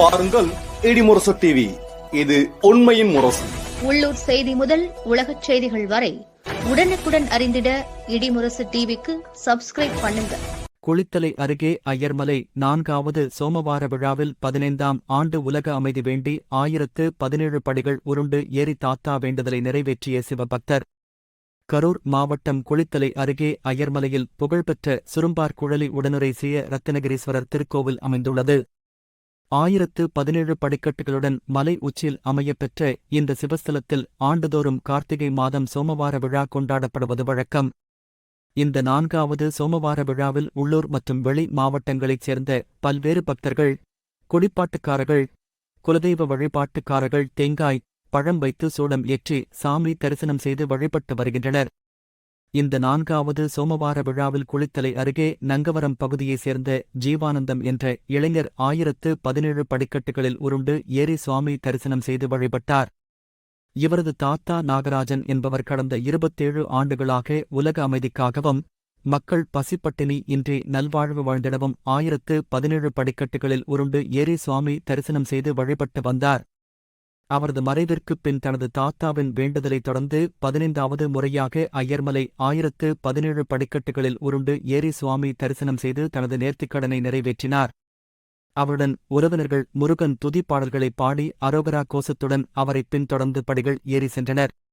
பாருங்கள் இடிமுரசு டிவி இது உண்மையின் முரசு. உள்ளூர் செய்தி முதல் உலகச் செய்திகள் வரை உடனுக்குடன் அறிந்திட இடிமுரசு டிவிக்கு சப்ஸ்கிரைப் பண்ணுங்க. குளித்தலை அருகே ஐயர்மலை நான்காவது சோமவார விழாவில் பதினைந்தாம் ஆண்டு உலக அமைதி வேண்டி ஆயிரத்து பதினேழு படிகள் உருண்டு ஏறி தாத்தா வேண்டுதலை நிறைவேற்றிய சிவபக்தர். கரூர் மாவட்டம் குளித்தலை அருகே ஐயர்மலையில் புகழ்பெற்ற சுரும்பார் குழலி உடனுரை செய்ய ரத்தினகிரீஸ்வரர் திருக்கோவில் அமைந்துள்ளது. ஆயிரத்து பதினேழு படிக்கட்டுகளுடன் மலை உச்சியில் அமையப்பெற்ற இந்த சிவஸ்தலத்தில் ஆண்டுதோறும் கார்த்திகை மாதம் சோமவார விழா கொண்டாடப்படுவது வழக்கம். இந்த நான்காவது சோமவார விழாவில் உள்ளூர் மற்றும் வெளி மாவட்டங்களைச் சேர்ந்த பல்வேறு பக்தர்கள் குடிப்பாட்டுக்காரர்கள் குலதெய்வ வழிபாட்டுக்காரர்கள் தேங்காய் பழம் வைத்து சூடம் ஏற்றி சாமி தரிசனம் செய்து வழிபட்டு வருகின்றனர். இந்த நான்காவது சோமவார விழாவில் குளித்தலை அருகே நங்கவரம் பகுதியைச் சேர்ந்த ஜீவானந்தம் என்ற இளைஞர் ஆயிரத்து பதினேழு படிக்கட்டுகளில் உருண்டு ஏறி சுவாமி தரிசனம் செய்து வழிபட்டார். இவரது தாத்தா நாகராஜன் என்பவர் கடந்த இருபத்தேழு ஆண்டுகளாக உலக அமைதிக்காகவும் மக்கள் பசிப்பட்டினி இன்றி நல்வாழ்வு வாழ்ந்திடவும் ஆயிரத்து பதினேழு படிக்கட்டுகளில் உருண்டு ஏறி சுவாமி தரிசனம் செய்து வழிபட்டு வந்தார். அவரது மறைவிற்குப் பின் தனது தாத்தாவின் வேண்டுதலைத் தொடர்ந்து பதினைந்தாவது முறையாக ஐயர்மலை ஆயிரத்து பதினேழு படிக்கட்டுகளில் உருண்டு ஏரி சுவாமி தரிசனம் செய்து தனது நேர்த்திக்கடனை நிறைவேற்றினார். அவருடன் உறவினர்கள் முருகன் துதிப்பாடல்களைப் பாடி அரோகரா கோஷத்துடன் அவரைப் பின்தொடர்ந்து படிகள் ஏறி சென்றனர்.